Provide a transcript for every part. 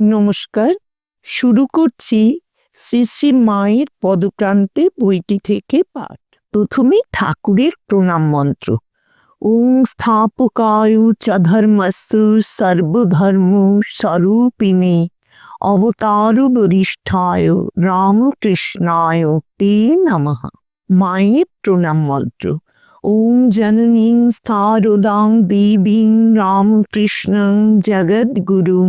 নমস্কার। শুরু করছি শ্রী শ্রী মায়ের পদপ্রান্তে বইটি থেকে পাঠ। প্রথমে ঠাকুরের প্রণাম মন্ত্র। ওং স্থাপকায় চ সর্বধর্ম স্বরূপিণে। অবতার বরিষ্ঠায় রামকৃষ্ণায় তে নমঃ। মায়ের প্রণাম মন্ত্র। ওং জননীং স্থারদাং দেবীং রামকৃষ্ণ জগদ্গুরুং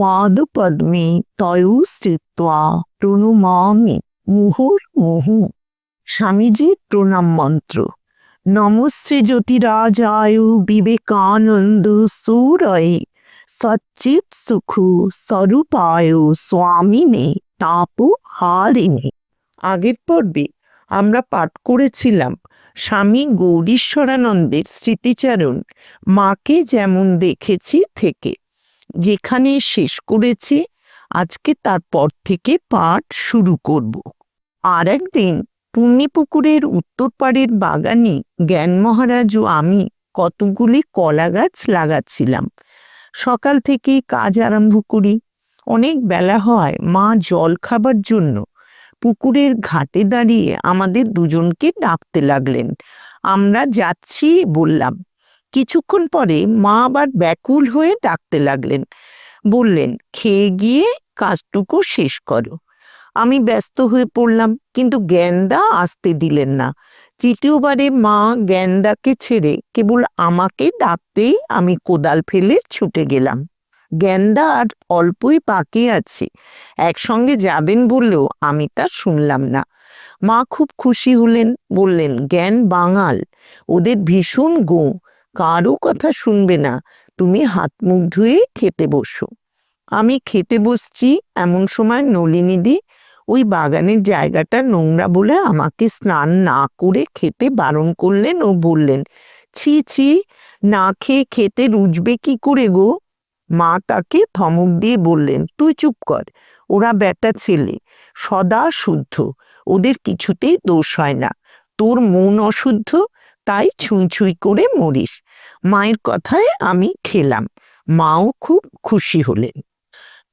পাদপদ্মে তয়ু স্থিত্বা প্রণমামি মুহুর্মুহু স্বামীজির প্রণাম মন্ত্র নমশ্রী জ্যোতিরাজায় বিবেকানন্দ সূরয়ে সচ্চিত সুখু স্বরূপায় স্বামিনে তাপ হারিণে আগের পর্বে আমরা পাঠ করেছিলাম স্বামী গৌরীশ্বরানন্দের স্মৃতিচারণ। মাকে যেমন দেখেছি, থেকে। যেখানে শেষ করেছি, আজকে তারপর থেকে পাঠ শুরু করব। আর একদিন পুণ্যপুকুরের উত্তর পাড়ের বাগানে জ্ঞান মহারাজ ও আমি কতগুলি কলা গাছ লাগাচ্ছিলাম। সকাল থেকে কাজ আরম্ভ করি। অনেক বেলা হয় মা জল খাবার জন্য। পুকুরের ঘাটে দাঁড়িয়ে আমাদের দুজনকে ডাকতে লাগলেন। আমরা যাচ্ছি বললাম কিছুক্ষণ পরে মা আবার ব্যাকুল হয়ে ডাকতে লাগলেন। বললেন, খেয়ে গিয়ে কাজটুকু শেষ করো। আমি ব্যস্ত হয়ে পড়লাম, কিন্তু জ্ঞানদা আসতে দিলেন না। তৃতীয়বারে মা জ্ঞানদাকে ছেড়ে কেবল আমাকে ডাকতেই আমি কোদাল ফেলে ছুটে গেলাম। জ্ঞানদা আর অল্পই বাকি আছে। একসঙ্গে যাবেন বললেও আমি তা শুনলাম না। মা খুব খুশি হলেন, বললেন, জ্ঞান বাঙাল। ওদের ভীষণ গো কারও কথা শুনবে না। তুমি হাত মুখ ধুয়ে খেতে বসো। আমি খেতে বসছি এমন সময় নলিনীদি ওই বাগানের জায়গাটা নোংরা বলে আমাকে স্নান না করে খেতে বারণ করলেন ও বললেন, ছি ছি, না খেয়ে খেতে রুজবে কি করে গো? মা তাকে ধমক দিয়ে বললেন, তুই চুপ কর, ওরা বেটা ছেলে, সদা শুদ্ধ, ওদের কিছুতেই দোষ হয় না। তোর মন অশুদ্ধ, তাই ছুঁই ছুঁই করে মরিস। মায়ের কথায় আমি খেলাম। মাও খুব খুশি হলেন।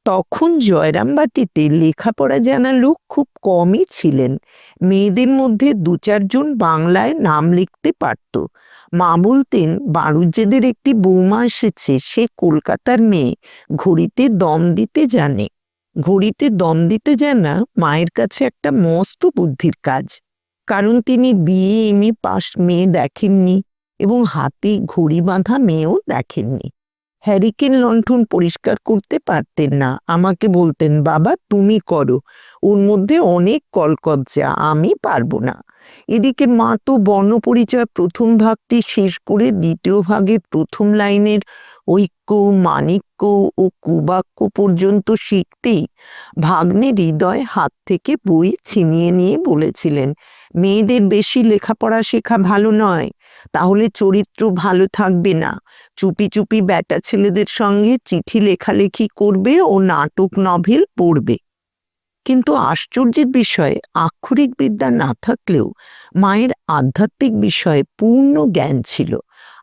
তখন জয়রামবাটিতে লেখাপড়া জানা লোক খুব কমই ছিলেন। মেয়েদের মধ্যে দু চারজন বাংলায় নাম লিখতে পারত। মা বলতেন বাড়ুজ্যেদের একটি বৌমা এসেছে, সে কলকাতার মেয়ে। ঘড়িতে দম দিতে জানে। ঘড়িতে দম দিতে জানা মায়ের কাছে একটা মস্ত বুদ্ধির কাজ। কারণ তিনি বিয়ে এম, এ পাশ মেয়ে দেখেননি। এবং হাতে ঘড়ি বাঁধা মেয়েও দেখেননি। হ্যারিকেন লণ্ঠন পরিষ্কার করতে পারতেন না। আমাকে বলতেন, বাবা, তুমি করো। ওর মধ্যে অনেক কলকবজা আমি পারব না। এদিকে মা তো বর্ণপরিচয় প্রথম ভাগটি শেষ করে দ্বিতীয় ভাগের প্রথম লাইনের ঐক্য মানিক্য ও কুবাক্য পর্যন্ত শিখতেই ভাগ্নে হৃদয় হাত থেকে বই ছিনিয়ে নিয়ে বলেছিলেন, মেয়েদের বেশি লেখাপড়া শেখা ভালো নয়, তাহলে চরিত্র ভালো থাকবে না। চুপি চুপি ব্যাটা ছেলেদের সঙ্গে চিঠি লেখালেখি করবে ও নাটক, নভেল পড়বে। কিন্তু আশ্চর্যের বিষয়ে, আক্ষরিক বিদ্যা না থাকলেও মায়ের আধ্যাত্মিক বিষয়ে পূর্ণ জ্ঞান ছিল।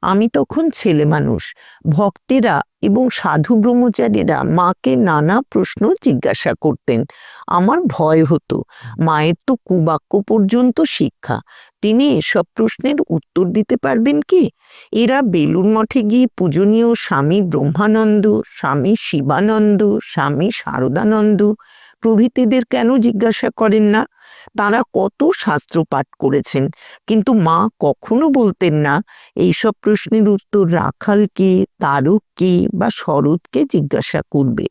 আমি তখন ছেলে মানুষ, ভক্তেরা এবং সাধু ব্রহ্মচারীরা মাকে নানা প্রশ্ন জিজ্ঞাসা করতেন। আমার ভয় হতো, মায়ের তো কুবাক্য পর্যন্ত শিক্ষা, তিনি এসব প্রশ্নের উত্তর দিতে পারবেন কি? এরা বেলুর মঠে গিয়ে পূজনীয় স্বামী ব্রহ্মানন্দ, স্বামী শিবানন্দ, স্বামী শারদানন্দ প্রভৃতিদের কেন জিজ্ঞাসা করেন না? তারা কত শাস্ত্র পাঠ করেছেন। কিন্তু মা কখনো বলতেন না, এইসব প্রশ্নের উত্তর রাখালকে, তারককে বা শরৎকে জিজ্ঞাসা করবে।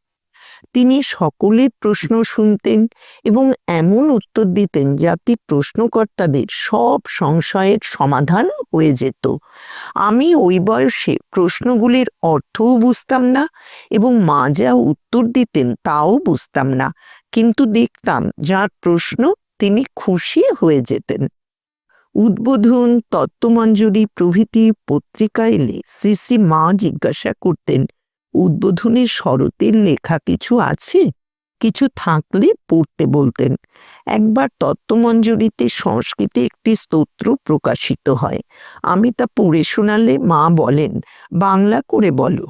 তিনি সকলের প্রশ্ন শুনতেন এবং এমন উত্তর দিতেন যাতে প্রশ্নকর্তাদের সব সংশয়ের সমাধান হয়ে যেত। আমি ওই বয়সে প্রশ্নগুলির অর্থও বুঝতাম না এবং মা যা উত্তর দিতেন তাও বুঝতাম না। কিন্তু দেখতাম যার প্রশ্ন তিনি খুশি হয়ে যেতেন। উদ্বোধন তত্ত্বমঞ্জুরি প্রভৃতি পত্রিকা এলে শ্রী শ্রী মা জিজ্ঞাসা করতেন, উদ্বোধনের শরতের লেখা কিছু আছে? কিছু থাকলে পড়তে বলতেন। একবার তত্ত্বমঞ্জুরিতে সংস্কৃতে একটি স্তোত্র প্রকাশিত হয়। আমি তা পড়ে শোনালে মা বলেন, বাংলা করে বলো।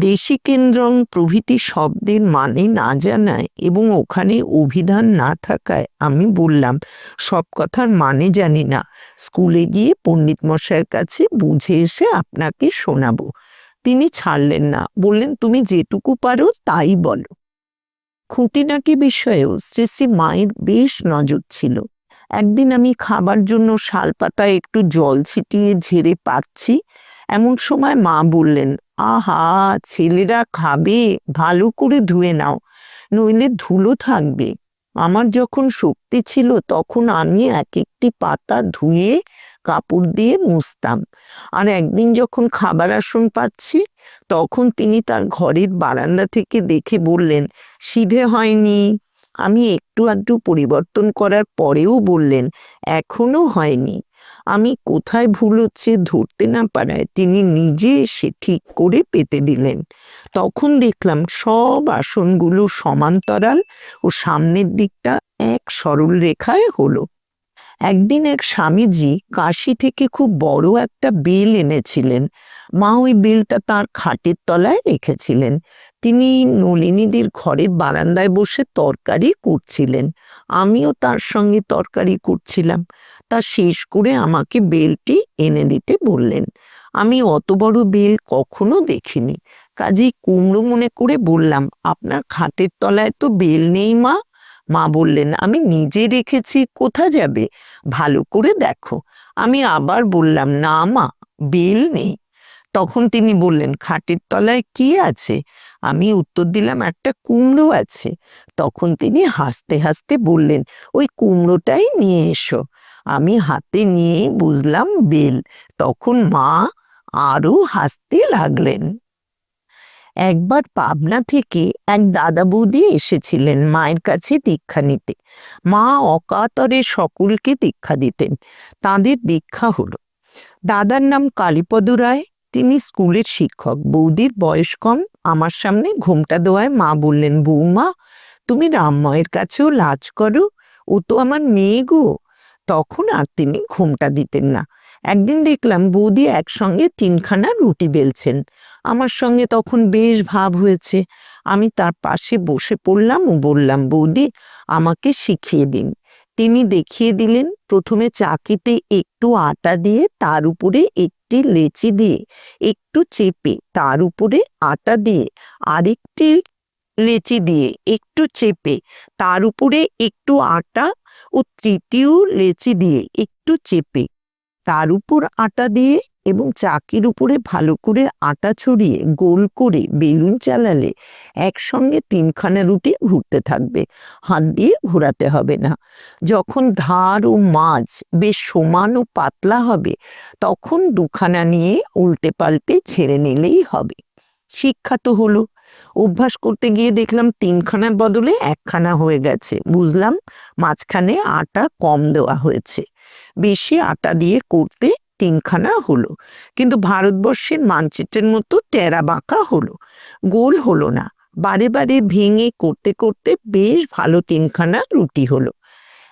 দেশি কেন্দ্রং প্রভৃতি শব্দের মানে না জানায় এবং ওখানে অভিধান না থাকায় আমি বললাম, সব কথার মানে জানি না। স্কুলে গিয়ে পণ্ডিত মশাইয়ের কাছে বুঝে এসে আপনাকে শোনাবো। তিনি ছাড়লেন না। বললেন, তুমি যেটুকু পারো তাই বলো। খুঁটিনাটি বিষয়েও শ্রী শ্রী মায়ের বেশ নজর ছিল। একদিন আমি খাবার জন্য শালপাতায় একটু জল ছিটিয়ে ঝেড়ে পাচ্ছি। এমন সময় মা বললেন, আহা, ছেলেরা খাবে, ভালো করে ধুয়ে নাও, নইলে ধুলো থাকবে। আমার যখন শক্তি ছিল, তখন আমি এক একটি পাতা ধুয়ে কাপড় দিয়ে মুছতাম। আর একদিন যখন খাবার আসন পাচ্ছি, তখন তিনি তার ঘরের বারান্দা থেকে দেখে বললেন, সিধে হয়নি। আমি একটু আধটু পরিবর্তন করার পরেও বললেন, এখনও হয়নি। আমি কোথায় ভুল হচ্ছে ধরতে না পারায় তিনি নিজে এসে ঠিক করে পেতে দিলেন। তখন দেখলাম সব আসনগুলো সমান্তরাল ও সামনের দিকটা এক সরল রেখায় হলো। একদিন এক স্বামীজি কাশি থেকে খুব বড় একটা বেল এনেছিলেন। মা ওই বেলটা তার খাটের তলায় রেখেছিলেন। তিনি নলিনীদের ঘরের বারান্দায় বসে তরকারি করছিলেন। আমিও তার সঙ্গে তরকারি করছিলাম। তা শেষ করে আমাকে বেলটি এনে দিতে বললেন। আমি অত বড় বেল কখনো দেখিনি। কাজেই কুমড়ো মনে করে বললাম, আপনার খাটের তলায় তো বেল নেই মা। মা বললেন, আমি নিজে রেখেছি, কোথা যাবে? ভালো করে দেখো। আমি আবার বললাম, না মা, বেল নেই। তখন তিনি বললেন, খাটের তলায় কি আছে? আমি উত্তর দিলাম, একটা কুমড়ো আছে। তখন তিনি হাসতে হাসতে বললেন, ওই কুমড়োটাই নিয়ে এসো। আমি হাতে নিয়ে বুঝলাম, বেল। তখন মা আরও হাসতে লাগলেন। একবার পাবনা থেকে এক দাদা বৌদি এসেছিলেন মায়ের কাছে দীক্ষা নিতে। মা অকাতরে সকলকে দীক্ষা দিতেন। তাদের দীক্ষা হলো। দাদার নাম কালীপদ রায়, তিনি স্কুলের শিক্ষক। বৌদির বয়স কম, আমার সামনে ঘুমটা দেওয়ায় মা বললেন, বৌমা, তুমি রামময়ের কাছেও লাজ করো? ও তো আমার মেয়ে গো। তখন আর তিনি ঘুমটা দিতেন না। একদিন দেখলাম বৌদি একসঙ্গে তিনখানা রুটি বেলছেন। আমার সঙ্গে তখন বেশ ভাব হয়েছে। আমি তার পাশে বসে পড়লাম ও বললাম, বৌদি, আমাকে শিখিয়ে দিন। তিনি দেখিয়ে দিলেন, প্রথমে চাকিতে একটু আটা দিয়ে, তার উপরে একটি লেচি দিয়ে, একটু চেপে, তার উপরে আটা দিয়ে, আরেকটি লেচি দিয়ে, একটু চেপে, তার উপরে একটু আটা ও তৃতীয় লেচি দিয়ে, একটু চেপে, তার উপর আটা দিয়ে এবং চাকির উপরে ভালো করে আটা ছড়িয়ে গোল করে বেলুন চালালে একসঙ্গে তিনখানা রুটি ঘুরতে থাকবে। হাত দিয়ে ঘোরাতে হবে না। যখন ধার ও মাছ বেশ সমান ও পাতলা হবে, তখন দুখানা নিয়ে উল্টে পাল্টে ছেড়ে নিলেই হবে। শিক্ষা তো হলো। অভ্যাস করতে গিয়ে দেখলাম তিনখানার বদলে একখানা হয়ে গেছে। বুঝলাম মাঝখানে আটা কম দেওয়া হয়েছে। বেশি আটা দিয়ে করতে তিনখানা হলো। কিন্তু ভারতবর্ষের মানচিত্রের মতো টেরা বাঁকা হলো। গোল হলো না। বারে বারে ভেঙে করতে করতে বেশ ভালো তিনখানা রুটি হলো।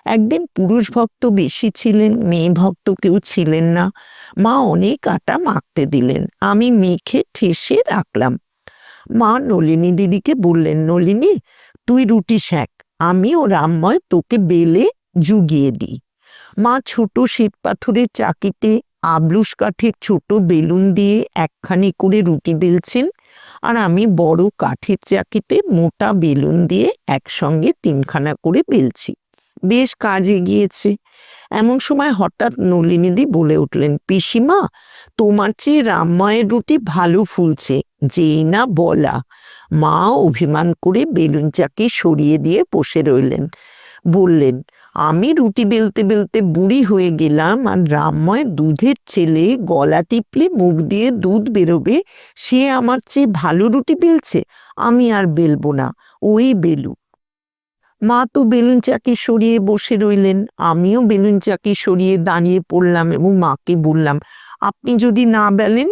একদিন পুরুষ ভক্ত বেশি ছিলেন, মেয়ে ভক্ত কেউ ছিলেন না। মা অনেক আটা মাখতে দিলেন। আমি মেখে ঠেসে রাখলাম। মা নলিনী দিদিকে বললেন, নলিনী, তুই রুটি শেখ আমি ও রামময় তোকে বেলে জুগিয়ে দিই। মা ছোট শ্বেত পাথরের চাকিতে আবলুস কাঠের ছোট বেলুন দিয়ে একখানি করে রুটি বেলছেন, আর আমি বড় কাঠের চাকিতে মোটা বেলুন দিয়ে একসঙ্গে তিনখানা করে বেলছি। বেশ কাজ এগিয়েছে। এমন সময় হঠাৎ নলিনীদি বলে উঠলেন, পিসিমা, তোমার চেয়ে রামমায়ের রুটি ভালো ফুলছে, যেই না বলা। মা অভিমান করে বেলুন চাকি সরিয়ে দিয়ে বসে রইলেন। বললেন, আমি রুটি বেলতে বেলতে বুড়ি হয়ে গেলাম আর রামময় দুধের ছেলে গলা টিপলে মুখ দিয়ে দুধ বেরোবে, সে আমার চেয়ে ভালো রুটি বেলছে, আমি আর বেলবো না, ওই বেলু মা তো বেলুন চাকি সরিয়ে বসে রইলেন, আমিও বেলুন চাকি সরিয়ে দাঁড়িয়ে পড়লাম এবং মাকে বললাম, আপনি যদি না বেলেন,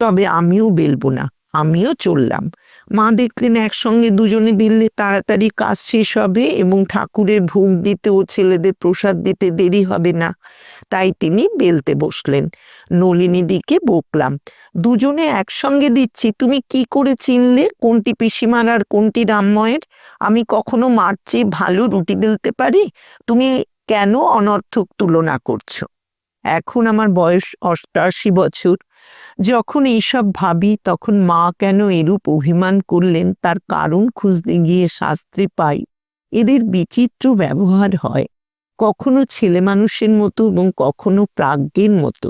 তবে আমিও বেলবো না, আমিও চললাম। মা দেখলেন একসঙ্গে দুজনে দিলে তাড়াতাড়ি কাজ শেষ হবে এবং ঠাকুরের ভোগ দিতে ও ছেলেদের প্রসাদ দিতে দেরি হবে না। তাই তিনি বেলতে বসলেন। নলিনী দিকে বকলাম, দুজনে একসঙ্গে দিচ্ছি, তুমি কি করে চিনলে? কোনটি পিসিমার আর কোনটি রামময়ের? আমি কখনো মার চেয়ে ভালো রুটি বেলতে পারি? তুমি কেন অনর্থক তুলনা করছ? এখন আমার বয়স অষ্টাশি বছর। যখন এইসব ভাবি, তখন মা কেন এরূপ অভিমান করলেন? তার কারণ খুঁজতে গিয়ে শাস্ত্রে পাই, এদের বিচিত্র ব্যবহার হয়। কখনো ছেলে মানুষের মতো এবং কখনো প্রাজ্ঞের মতো।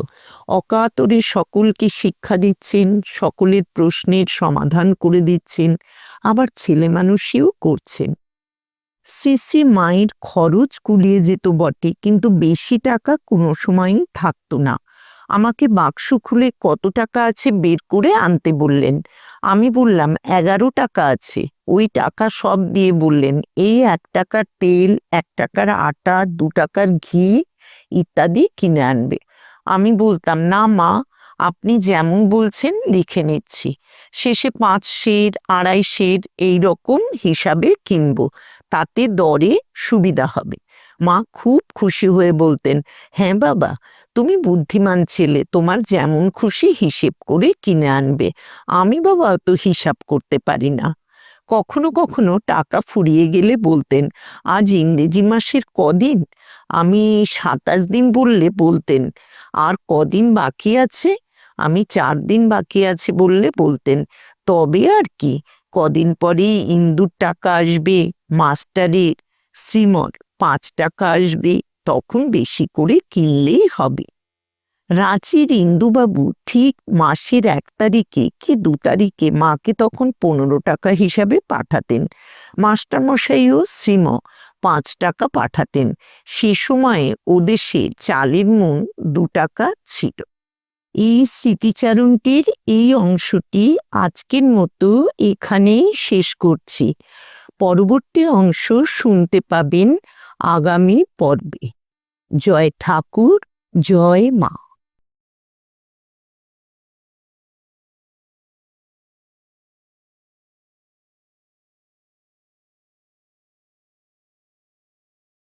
অকাতরে সকলকে শিক্ষা দিচ্ছেন, সকলের প্রশ্নের সমাধান করে দিচ্ছেন, আবার ছেলে মানুষইও করছেন। শ্রী শ্রী মায়ের খরচ কুলিয়ে যেত বটে, কিন্তু বেশি টাকা কোনো সময়ই থাকতো না। আমাকে বাক্স খুলে কত টাকা আছে বের করে আনতে বললেন। আমি বললাম, এগারো টাকা আছে। ওই টাকা সব দিয়ে বললেন, এই এক টাকার তেল, এক টাকার আটা, দু টাকার ঘি ইত্যাদি কিনে আনবে। আমি বলতাম, না মা, আপনি যেমন বলছেন লিখে নিচ্ছি। শেষে পাঁচ শের, আড়াই শের এই রকম হিসাবে কিনবো। তাতে দরে সুবিধা হবে। মা খুব খুশি হয়ে বলতেন হ্যাঁ বাবা তুমি বুদ্ধিমান ছেলে, তোমার যেমন খুশি হিসেব করে কিনে আনবে। আমি বাবা অত হিসাব করতে পারি না। কখনো কখনো টাকা ফুরিয়ে গেলে বলতেন, আজ ইংরেজি মাসের কদিন? আমি সাতাশ দিন বললে বলতেন, আর কদিন বাকি আছে? আমি চার দিন বাকি আছে বললে বলতেন, তবে আর কি, কদিন পরেই ইন্দুর টাকা আসবে, মাস্টারের শ্রীমর পাঁচ টাকা আসবে। তখন বেশি করে কিনলেই হবে। রাঁচির ইন্দুবাবু ঠিক মাসের এক তারিখে কি দু তারিখে মাকে তখন পনেরো টাকা হিসাবে পাঠাতেন। মাস্টারমশাইও শ্রীম পাঁচ টাকা পাঠাতেন। সে সময়ে ওদেশে চালের মন দু টাকা ছিল। এই স্মৃতিচারণটির এই অংশটি আজকের মতো এখানেই শেষ করছি। পরবর্তী অংশ শুনতে পাবেন আগামী পর্বে। জয় ঠাকুর জয় মা।